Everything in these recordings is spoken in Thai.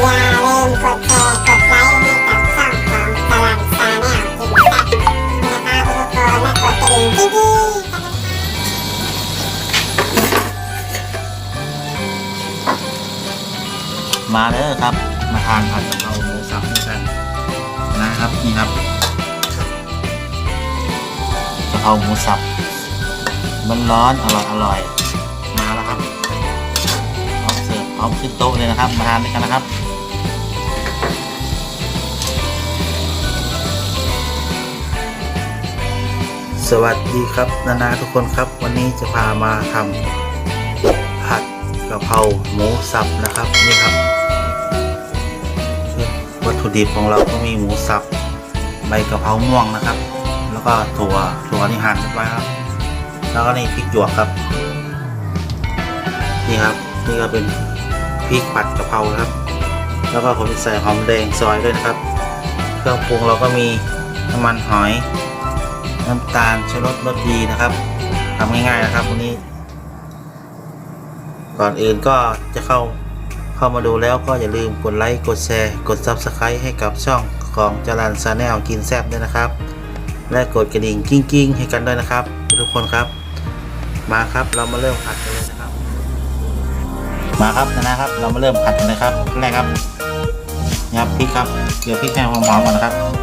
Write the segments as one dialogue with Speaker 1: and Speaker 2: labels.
Speaker 1: อย่าลืมกดแชร์กดไลค์ให้กับช่องของตลาดซาแนลกินแซ่บนะคะทุกคนและกดกระดิ่งกิ๊ง
Speaker 2: มาเด้อครับ มาทานผัดกะเพราหมูสับด้วยกันนะครับนี่ครับกะเพราหมูสับมันร้อนอร่อยอร่อยมาแล้วครับพร้อมเสิร์ฟพร้อมขึ้นโต๊ะเลยนะครับ มาทานด้วยกันนะครับ สวัสดีครับนานาทุกคนครับ วันนี้จะพามาทำผัดกะเพราหมูสับนะครับนี่ครับ วัตถุดิบของเราก็มีหมูสับใบกะเพราม่วงนะครับ แล้วก็ถั่วถั่วนี่หั่นไว้ครับ แล้วก็นี่พริกหยวกครับ นี่ครับนี่ก็เป็นพริกผัดกะเพราครับ แล้วก็ผมใส่หอมแดงซอยด้วยนะครับ เครื่องปรุงเราก็มีน้ำมันหอย น้ำตาลชูรสรสดีนะครับทำง่ายๆนะครับวันนี้ ก่อนอื่นก็จะเข้าเข้ามาดูแล้วก็อย่าลืมกดไลค์กดแชร์กด Subscribe ให้กับช่องของจรันซาแนลกินแซบด้วยนะครับ และกดกระดิ่งกิ้งกิ้งๆให้กันด้วยนะครับ ทุกคนครับ มาครับเรามาเริ่มผัดกันเลยนะครับ มาครับนะนะครับ เรามาเริ่มผัดกันเลยครับแรกครับนะครับพริกครับเดี๋ยวพริกแห้งหอมๆก่อนนะครับ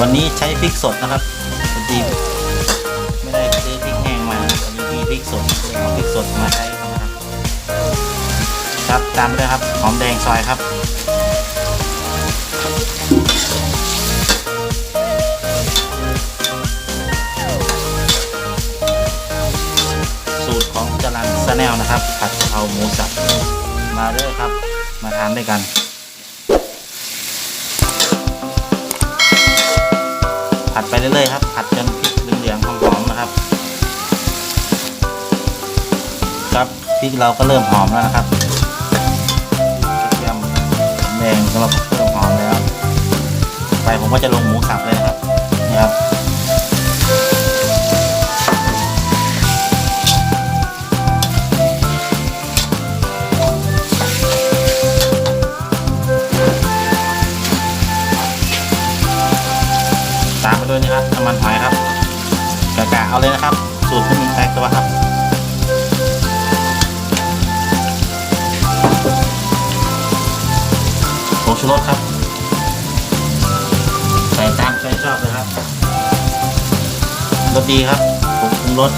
Speaker 2: วันนี้ใช้พริกสดนะครับพอดีไม่ได้ซื้อพริกแห้งมาวันนี้มีพริกสดเอาพริกสดมาใช้นะครับครับตามไปด้วยครับหอมแดงซอยครับสูตรของจรันซแนลนะครับ ผัดกะเพราหมูสับมาเด้อครับ มาทานด้วยกัน เรื่อยๆครับ ผัดจนพริกเหลืองๆหอมๆนะครับ ครับพริกเราก็เริ่มหอมแล้วนะครับกระเทียมแดงก็เราเริ่มหอมแล้ว ไปผมก็จะลงหมูสับเลย หอยครับกะกะเอาเลยนะครับ สูตรไม่มีแตกตัวครับผงชูรสครับ ใส่ตามใจชอบเลยครับรสดีครับผงปรุงรส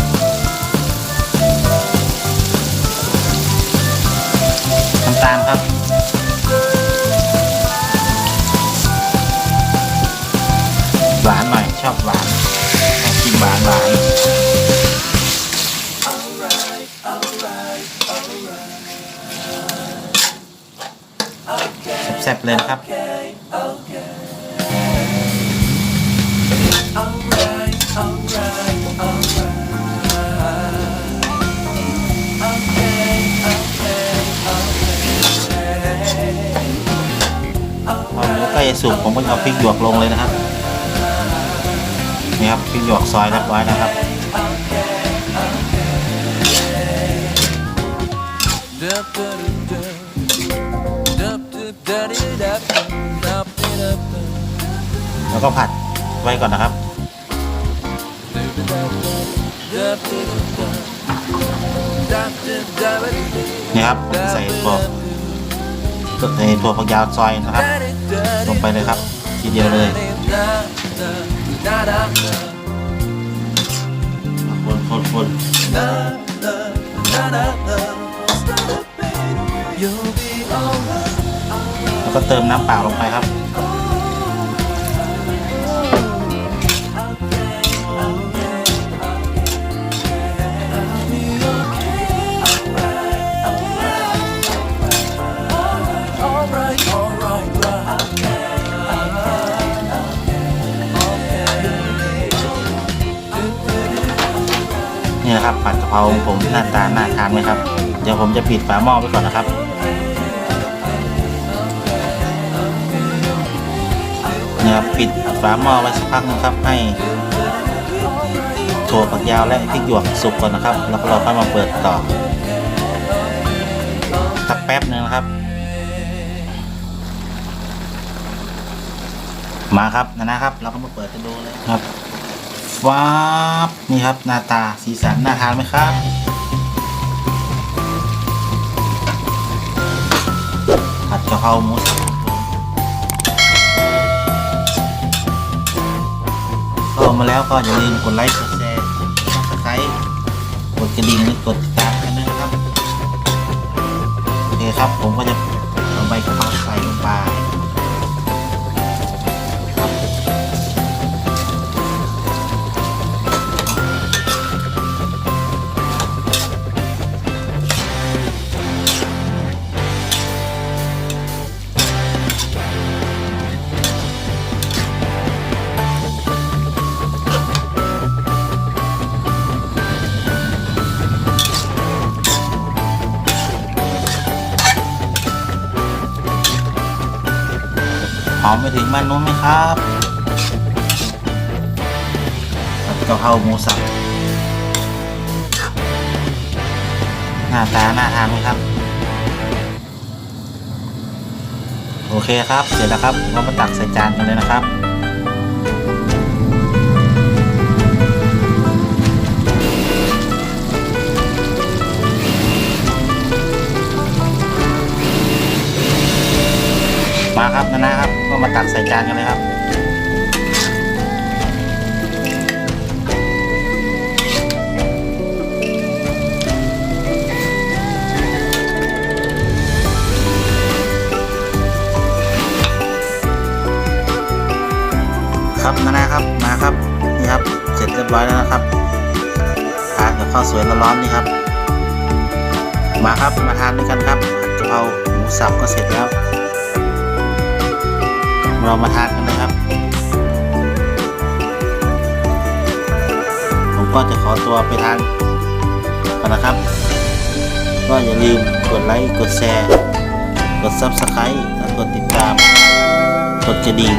Speaker 2: น้ำตาลครับ หวานกินหวานหวานแซ่บเลยนะครับพอหมูใกล้จะสุกผมก็เอาพริกหยวกลงเลยนะครับ นี่ครับพริกหยวกซอยเรียบร้อยนะครับแล้วก็ผัดไว้ก่อนนะครับ นี่ครับผมใส่ถั่วใส่ถั่วฝักยาวซอยนะครับ ลงไปเลยครับ ทีเดียวเลย คนคนคนแล้วก็เติมน้ำเปล่าลงไปครับ เพราของผมหน้าตาน่าทานไหมครับ เดี๋ยวผมจะปิดฝาหม้อไว้ก่อนนะครับ เนี่ยครับปิดฝาหม้อไว้สักพักนึงครับให้ถั่วฝักยาวและพริกหยวกสุกก่อนนะครับ แล้วก็เราค่อยมาเปิดต่อสักแป๊บนึงนะครับ มาครับนะนะครับ เราก็มาเปิดกันดูเลยครับ ว้าบนี่ครับหน้าตาสีสันน่าทานไหมครับ ผัดกะเพราหมูสับครับมาแล้วก็อย่าลืมกดไลค์กดแชร์กดซับสไครต์กดกระดิ่งกดติดตามกันด้วยนะครับ โอเคครับผมก็จะ อมไปถึงบ้านนู้นไหมครับผัดกะเพราหมูสับหน้าตาหน้าทานไหมครับ โอเคครับ เสร็จแล้วครับเรามาตักใส่จานกันเลยนะครับ ครับนานาครับก็มาตักใส่จานกันเลยครับครับนานาครับมาครับนี่ครับเสร็จเรียบร้อยแล้วนะครับทานกับข้าวสวยร้อนๆนี่ครับ มาครับมาทานด้วยกันครับผัดกะเพราหมูสับก็เสร็จแล้ว เรามาทานกันเลยครับ ผมก็จะขอตัวไปทานก่อนนะครับ ก็อย่าลืมกดไลค์ กดแชร์ กด Subscribe และกดติดตาม กดกระดิ่ง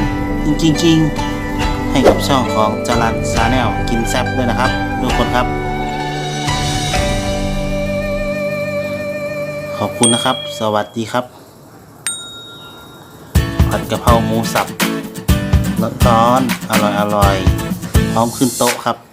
Speaker 2: จริงๆ ให้กับช่องของจารันซาแนลกินแซบด้วยนะครับทุกคนครับ ขอบคุณนะครับ สวัสดีครับ ผัดกะเพราหมูสับร้อนๆอร่อยๆพร้อมขึ้นโต๊ะครับ